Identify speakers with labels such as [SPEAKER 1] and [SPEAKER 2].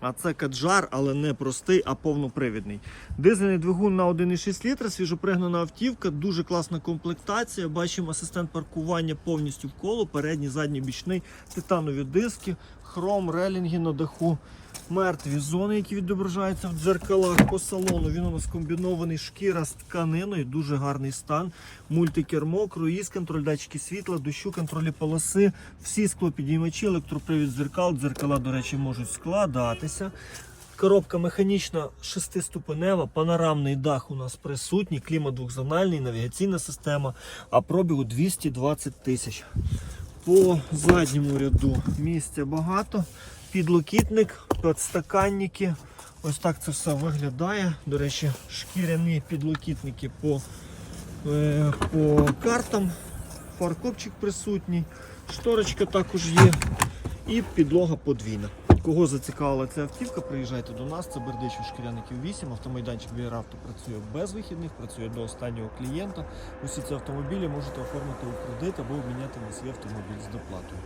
[SPEAKER 1] А це каджар, але не простий, а повнопривідний. Дизельний двигун на 1,6 літра, свіжопригнана автівка, дуже класна комплектація. Бачимо асистент паркування повністю в коло, передній, задній бічний, титанові диски, хром, релінги на даху, мертві зони, які відображаються в дзеркалах по салону. Він у нас комбінований шкіра з тканиною, дуже гарний стан. Мультикермо, круїз, контроль датчики світла, дощу, контролі полоси, всі склопідіймачі, електропривід дзеркал. Дзеркала, до речі, можуть складатися. Коробка механічна шестиступенева, панорамний дах у нас присутній, клімат двохзональний, навігаційна система, а пробігу 220 тисяч. По задньому ряду місця багато. Підлокітник, підстаканники. Ось так це все виглядає. До речі, шкіряні підлокітники по, е, по картам. Паркопчик присутній, шторочка також є. І підлога подвійна. Кого зацікавила ця автівка, приїжджайте до нас. Це Бердичів Шкіряників 8. Автомайданчик Біаравто працює без вихідних, працює до останнього клієнта. Усі ці автомобілі можете оформити у кредит або обміняти на свій автомобіль з доплатою.